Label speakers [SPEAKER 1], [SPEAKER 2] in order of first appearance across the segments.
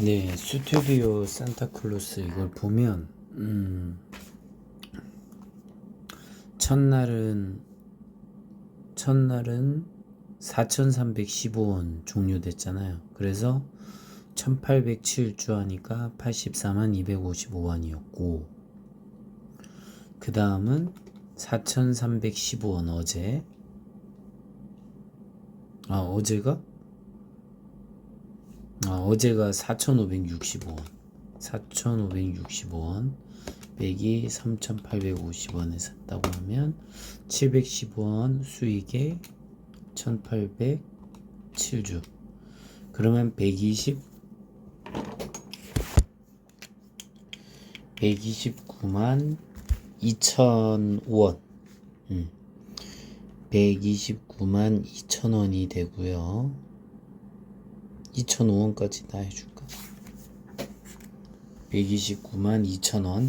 [SPEAKER 1] 네, 스튜디오 산타클로스 이걸 보면 음, 첫날은 첫날은 4,315원 종료됐잖아요. 그래서 1,807주 하니까 84만 255원이었고 그 다음은 4,315원 어제 아 어제가 아, 어제가 4,565원. 4,565원. 빼기 3,850원에 샀다고 하면 715원 수익에 1,807주. 그러면 120 129만 2,000원. 음. 129만 2,000원이 되고요. 2,005원까지 다 해줄까? 129만 2천원.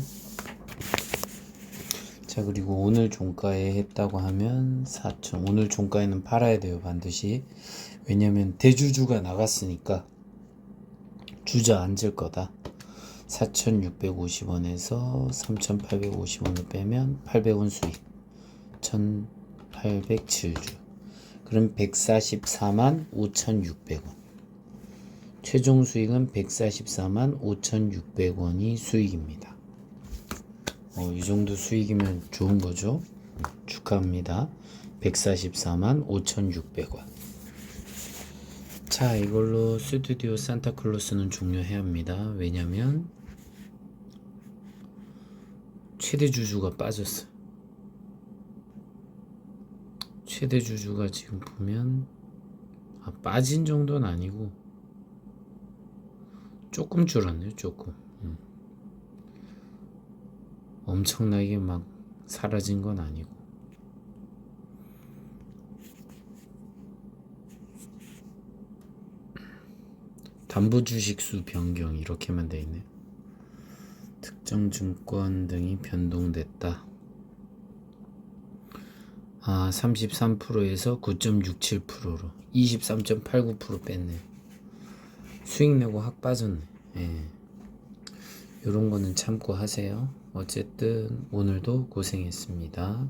[SPEAKER 1] 자, 그리고 오늘 종가에 했다고 하면 4천. 오늘 종가에는 팔아야 돼요, 반드시. 왜냐면 대주주가 나갔으니까 주저앉을 거다. 4,650원에서 3,850원을 빼면 800원 수익. 1,807주. 그럼 144만 5,600원. 최종 수익은 144만 5,600원이 수익입니다. 어, 이 정도 수익이면 좋은 거죠? 축하합니다. 144만 5,600원. 자, 이걸로 스튜디오 산타클로스는 종료해야 합니다. 왜냐면 최대 주주가 빠졌어. 최대 주주가 지금 보면 아, 빠진 정도는 아니고 조금 줄었네요, 조금. 음. 엄청나게 막 사라진 건 아니고. 담보 주식수 변경 이렇게만 돼 있네. 특정 증권 등이 변동됐다. 아, 33%에서 9.67%로 23.89% 뺐네. 수익 내고 확 빠졌네. 예. 요런 거는 참고 하세요. 어쨌든 오늘도 고생했습니다.